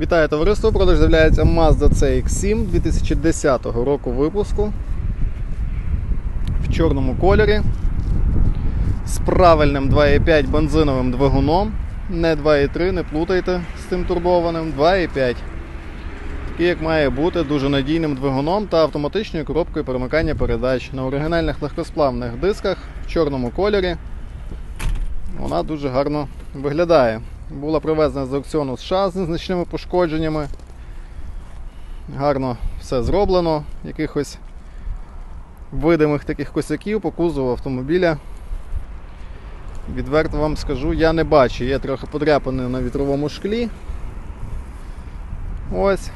Вітаю товариство! Продаж з'являється Mazda CX-7 2010 року випуску в чорному кольорі з правильним 2,5 бензиновим двигуном. Не 2,3, не плутайте з тим турбованим, 2,5. Такий, як має бути, дуже надійним двигуном та автоматичною коробкою перемикання передач на оригінальних легкосплавних дисках в чорному кольорі. Вона дуже гарно виглядає. Була привезена з аукціону США з незначними пошкодженнями. Гарно все зроблено. Якихось видимих таких косяків по кузову автомобіля. Відверто вам скажу, я не бачу. Є трохи подряпини на вітровому шклі. Ось.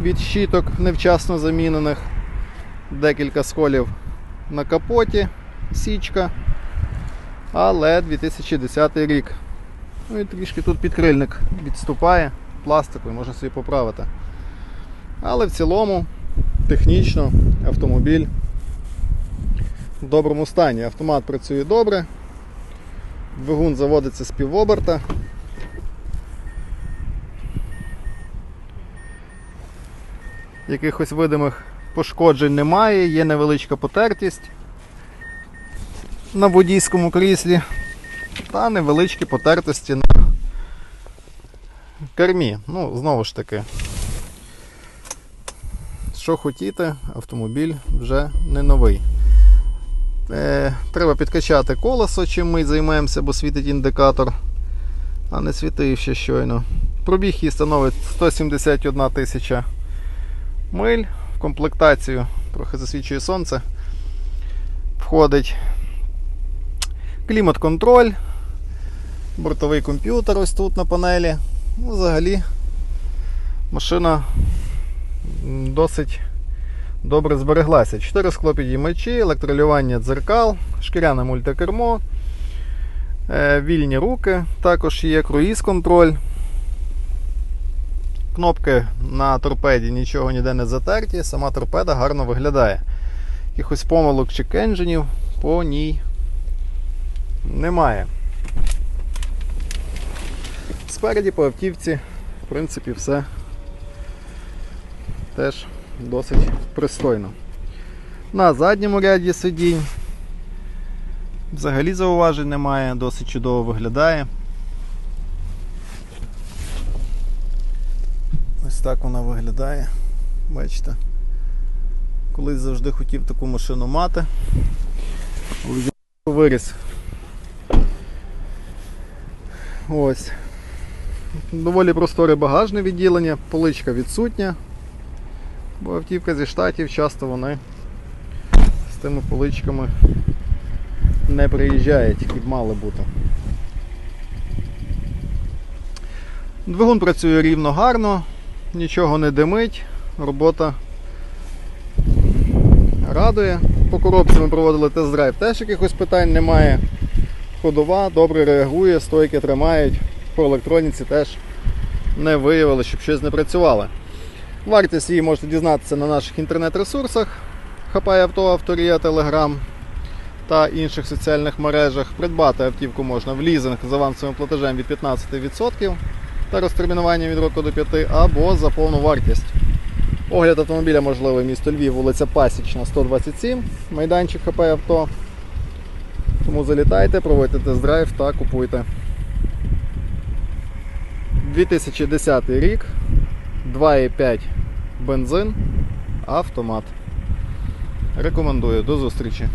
Від щіток невчасно замінених. Декілька сколів на капоті, січка. Але 2010 рік. Ну і трішки тут підкрильник відступає пластиковий, можна собі поправити. Але в цілому, технічно, автомобіль в доброму стані. Автомат працює добре, двигун заводиться з півоберта. Якихось видимих пошкоджень немає, є невеличка потертість на водійському кріслі та невеличкі потертості на кермі. Ну, знову ж таки, що хотіти, автомобіль вже не новий. Е, Треба підкачати колесо, чим ми займаємося, бо світить індикатор, а не світив ще щойно. Пробіг її становить 171 тисяча миль. В комплектацію трохи засвічує сонце. Входить клімат-контроль, бортовий комп'ютер ось тут на панелі. Ну, взагалі машина досить добре збереглася. 4 склопідіймачі, електролювання дзеркал, шкіряне мультикермо, е, вільні руки, також є круїз-контроль. Кнопки на торпеді нічого ніде не затерті, сама торпеда гарно виглядає. Якихось помилок чи кенженів по ній немає. Спереді по автівці, в принципі, все теж досить пристойно. На задньому ряді сидінь взагалі зауважень немає, досить чудово виглядає. Ось так вона виглядає. Бачите. Колись завжди хотів таку машину мати. Виріс Ось. Доволі просторе багажне відділення, поличка відсутня, бо автівка зі штатів часто вони з тими поличками не приїжджають, які б мали бути. Двигун працює рівно гарно, нічого не димить, робота радує. По коробці ми проводили тест-драйв, теж якихось питань немає ходова добре реагує, стойки тримають. По електроніці теж не виявили, щоб щось не працювало. Вартість її можете дізнатися на наших інтернет-ресурсах. Хапає авто, авторія, Телеграм та інших соціальних мережах. Придбати автівку можна в лізинг з авансовим платежем від 15% та розтермінуванням від року до 5 або за повну вартість. Огляд автомобіля можливий місто Львів, вулиця Пасічна, 127, майданчик ХП авто. Тому залітайте, проводьте тест-драйв та купуйте. 2010 рік, 2,5 бензин, автомат. Рекомендую. До зустрічі.